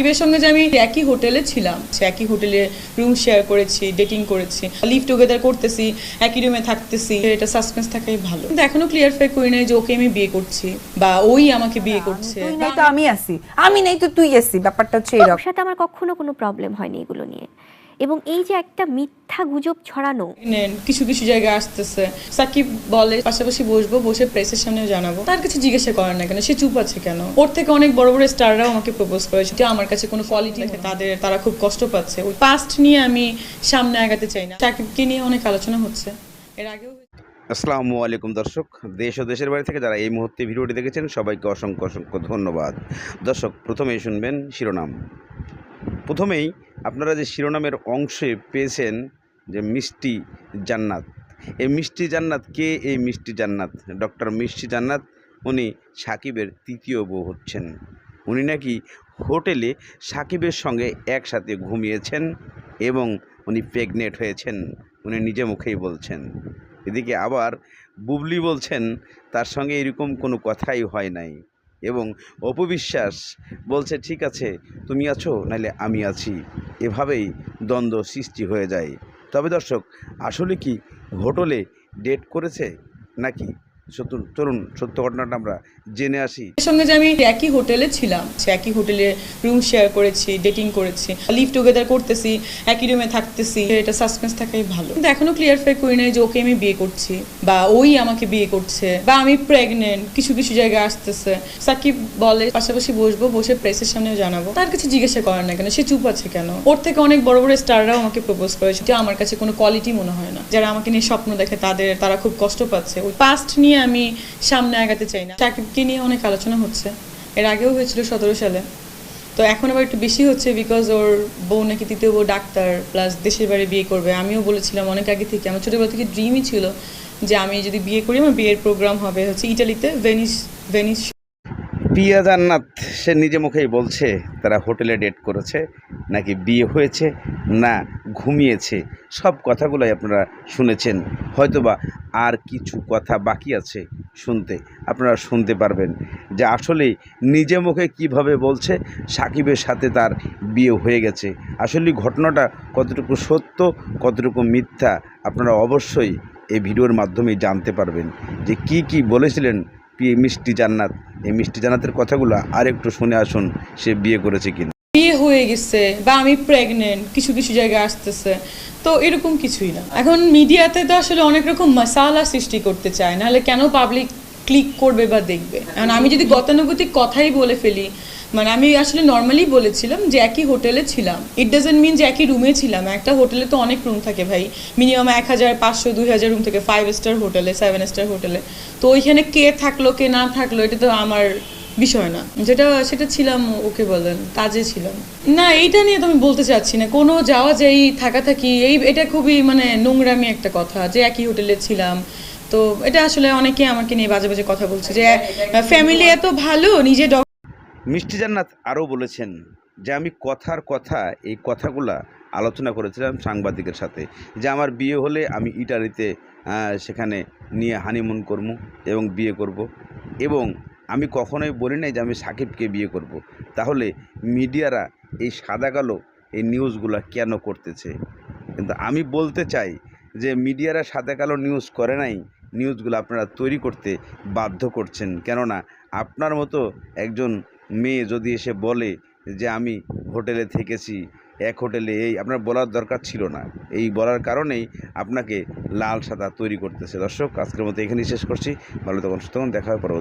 সাকিবের সঙ্গে যে আমি একই হোটেলে ছিলাম সে একই হোটেলে রুম শেয়ার করেছি ডেটিং করেছি লিভ টুগেদার করতেছি একই রুমে থাকতেছি এটা সাসপেন্স থাকাই ভালো। কিন্তু এখনও ক্লিয়ার ফাই করি নাই যে ওকে আমি বিয়ে করছি বা ওই আমাকে বিয়ে করছে তুই তো আমি আসি আমি নেই তো তুই আসি ব্যাপারটা হচ্ছে এরকম। সাথে আমার কখনো কোনো প্রবলেম হয়নি এগুলো নিয়ে। এবং এই যে একটা মিথ্যা গুজব ছড়ানো। কিছু কিছু জায়গায় আসতেছে। সাকিব বলে পাশাপাশি বসবো বসে প্রেসের সামনে জানাব। তার কাছে জিজ্ঞাসা করেন না কেন? সে চুপ আছে কেন? ওর থেকে অনেক বড় বড় স্টাররাও আমাকে প্রপোজ করেছে। যে আমার কাছে কোনো কোয়ালিটি তাদের তারা খুব কষ্ট পাচ্ছে। ওই পাস্ট নিয়ে আমি সামনে আগাতে চাই না। সাকিবকে নিয়ে অনেক আলোচনা হচ্ছে। এর আগেও আসসালামু আলাইকুম দর্শক। দেশ ও দেশের বাড়ি থেকে যারা এই মুহূর্তে ভিডিওটি দেখেছেন সবাইকে অসংখ্য অসংখ্য ধন্যবাদ। দর্শক প্রথমেই শুনবেন শিরোনাম। প্রথমেই আপনারা যে শিরোনামের অংশে পেয়েছেন যে মিষ্টি জান্নাত, এই মিষ্টি জান্নাত কে? এই মিষ্টি জান্নাত, ডক্টর মিষ্টি জান্নাত, উনি সাকিবের তৃতীয় বউ হচ্ছেন। উনি নাকি হোটেলে সাকিবের সঙ্গে একসাথে ঘুমিয়েছেন এবং উনি প্রেগনেন্ট হয়েছেন, উনি নিজে মুখেই বলছেন। এদিকে আবার বুবলি বলছেন, তার সঙ্গে এরকম কোনো কথাই হয় নাই। এবং অপবিশ্বাস বলছে, ঠিক আছে, তুমি আছো নাহলে আমি আছি। এভাবেই দ্বন্দ্ব সৃষ্টি হয়ে যায়। তবে দর্শক, আসলে কি হোটেলে ডেট করেছে নাকি? চলুন, সত্য ঘটনাটা আমরা জেনে আসি। এর সঙ্গে যে আমি একই হোটেলে ছিলাম একই হোটেলে রুম শেয়ার করেছি ডেটিং করেছি লিভ টুগেদার করতেছি, একই রুমে থাকতেছি, এটা সাসপেন্স থাকাই ভালো। কিন্তু এখনও ক্লিয়ারফাই করি নাই যে ওকে আমি বিয়ে করছি, বা ওই আমাকে বিয়ে করছে, বা আমি প্রেগনেন্ট কিছু কিছু জায়গায় আসতেছে। সাকিব বলে, পাশাপাশি বসবো, বসে প্রেসের সামনে জানাব। তার কাছে জিজ্ঞাসা করেন না কেন, সে চুপ আছে কেন? ওর থেকে অনেক বড় বড় স্টাররাও আমাকে প্রপোজ করেছে, যে আমার কাছে কোনো কোয়ালিটি মনে হয় না। যারা আমাকে নিয়ে স্বপ্ন দেখে, তাদের, তারা খুব কষ্ট পাচ্ছে। ওই পাস্ট নিয়ে আমি সামনে আগাতে চাই না। চাকরিটি নিয়ে অনেক আলোচনা হচ্ছে। এর আগেও হয়েছিল সতেরো সালে। তো এখন আবার একটু বেশি হচ্ছে বিকজ ওর বউ নাকি তৃতীয় বউ ডাক্তার প্লাস দেশের বাড়ি বিয়ে করবে। আমিও বলেছিলাম অনেক আগে থেকে, আমার ছোটোবেলা থেকে ড্রিমই ছিল যে আমি যদি বিয়ে করি, আমার বিয়ের প্রোগ্রাম হবে। হচ্ছে ইটালিতে ভেনিস ভেনিস পিয়া জান্নাত, সে নিজে মুখেই বলছে, তারা হোটেলে ডেট করেছে, নাকি বিয়ে হয়েছে, না, ঘুমিয়েছে, সব কথাগুলোই আপনারা শুনেছেন। হয়তোবা আর কিছু কথা বাকি আছে শুনতে, আপনারা শুনতে পারবেন যে আসলে নিজে মুখে কীভাবে বলছে, সাকিবের সাথে তার বিয়ে হয়ে গেছে। আসলে ঘটনাটা কতটুকু সত্য, কতটুকু মিথ্যা, আপনারা অবশ্যই এই ভিডিওর মাধ্যমেই জানতে পারবেন যে কি কি বলেছিলেন পি- মিষ্টি জান্নাত। এই মিষ্টি জান্নাতের কথাগুলো আর একটু শুনে আসুন, সে বিয়ে করেছে কিনা। বিয়ে হয়ে গেছে বা আমি প্রেগনেন্ট কিছু কিছু জায়গায় আসতেছে। তো এরকম কিছুই না। এখন মিডিয়াতে তো আসলে অনেক রকম মশালা সৃষ্টি করতে চায়। নাহলে কেন পাবলিক ক্লিক করবে বা দেখবে? এখন আমি যদি গতানুগতিক কথাই বলে ফেলি মানে আমি আসলে নর্মালি বলেছিলাম যে একই হোটেলে ছিলাম। ইট ডাজেন্ট মিন যে একই রুমে ছিলাম। একটা হোটেলে তো অনেক রুম থাকে ভাই। মিনিমাম এক হাজার পাঁচশো দুই হাজার রুম থাকে ফাইভ স্টার হোটেলে সেভেন স্টার হোটেলে তো ওইখানে কে থাকল কে না থাকল এটা তো আমার বিষয় না। যেটা সেটা ছিলাম ওকে বলেন কাজে ছিলাম। না এইটা নিয়ে তো আমি বলতে চাচ্ছি না। কোনো যাওয়া যাই থাকা থাকি এই এটা খুবই মানে নোংরামি একটা কথা যে একই হোটেলে ছিলাম। তো এটা আসলে অনেকে আমাকে নিয়ে বাজে বাজে কথা বলছে যে ফ্যামিলি এত ভালো নিজে মিষ্টি জান্নাত আরও বলেছেন যে, আমি কথার কথা এই কথাগুলা আলোচনা করেছিলাম সাংবাদিকের সাথে যে, আমার বিয়ে হলে আমি ইটালিতে সেখানে নিয়ে হানিমুন করব এবং বিয়ে করব এবং আমি কখনোই বলি নাই যে, আমি সাকিবকে বিয়ে করব। তাহলে মিডিয়ারা এই সাদা কালো এই নিউজগুলো কেন করতেছে কিন্তু আমি বলতে চাই যে, মিডিয়ারা সাদা কালো নিউজ করে নাই, নিউজগুলো আপনারা তৈরি করতে বাধ্য করছেন কেননা আপনার মতো একজন মেয়ে যদি এসে বলে যে আমি হোটেলে থেকেছি, এক হোটেলে এই, আপনার বলার দরকার ছিল না। এই বলার কারণেই আপনাকে লাল সাদা তৈরি করতেছে। দর্শক, আজকের মতো এখানেই শেষ করছি। ভালো তখন সুতরাং দেখা হবে পরবর্তী